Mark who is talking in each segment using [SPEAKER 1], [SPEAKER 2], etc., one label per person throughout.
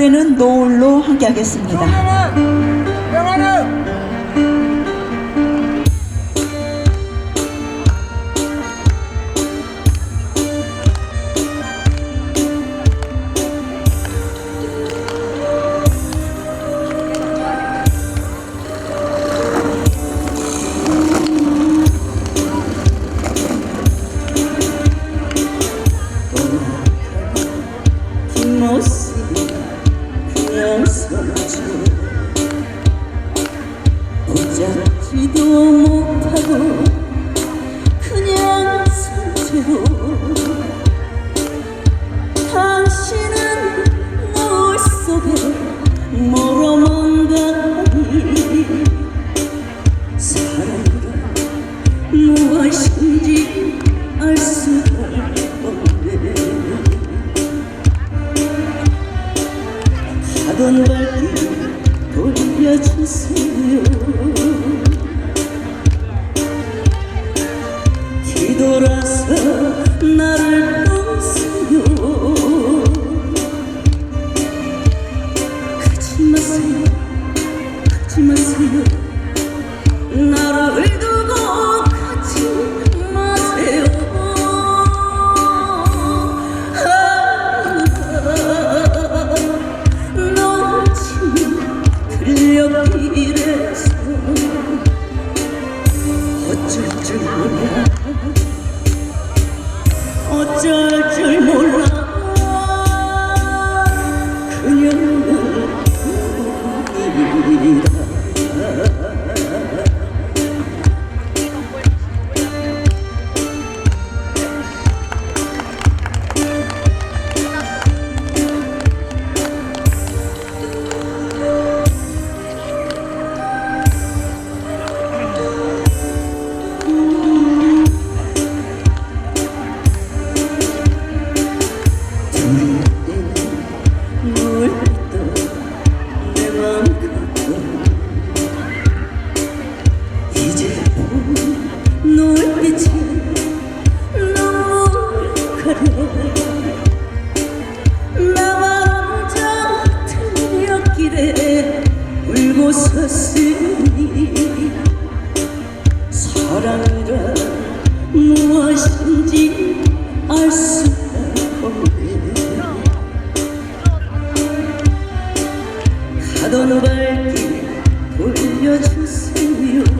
[SPEAKER 1] 노래는 노을로 함께 하겠습니다. 못하고 그냥 상태로 당신은 노을 속에 멀어만 가니 사랑이란 무엇인지 알 수가 없네. 하던 발길 돌려주세요 어쩔 줄몰 섰으니 사랑이란 무엇인지 알 수가 없네. 가던 발길 돌려주세요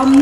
[SPEAKER 1] comes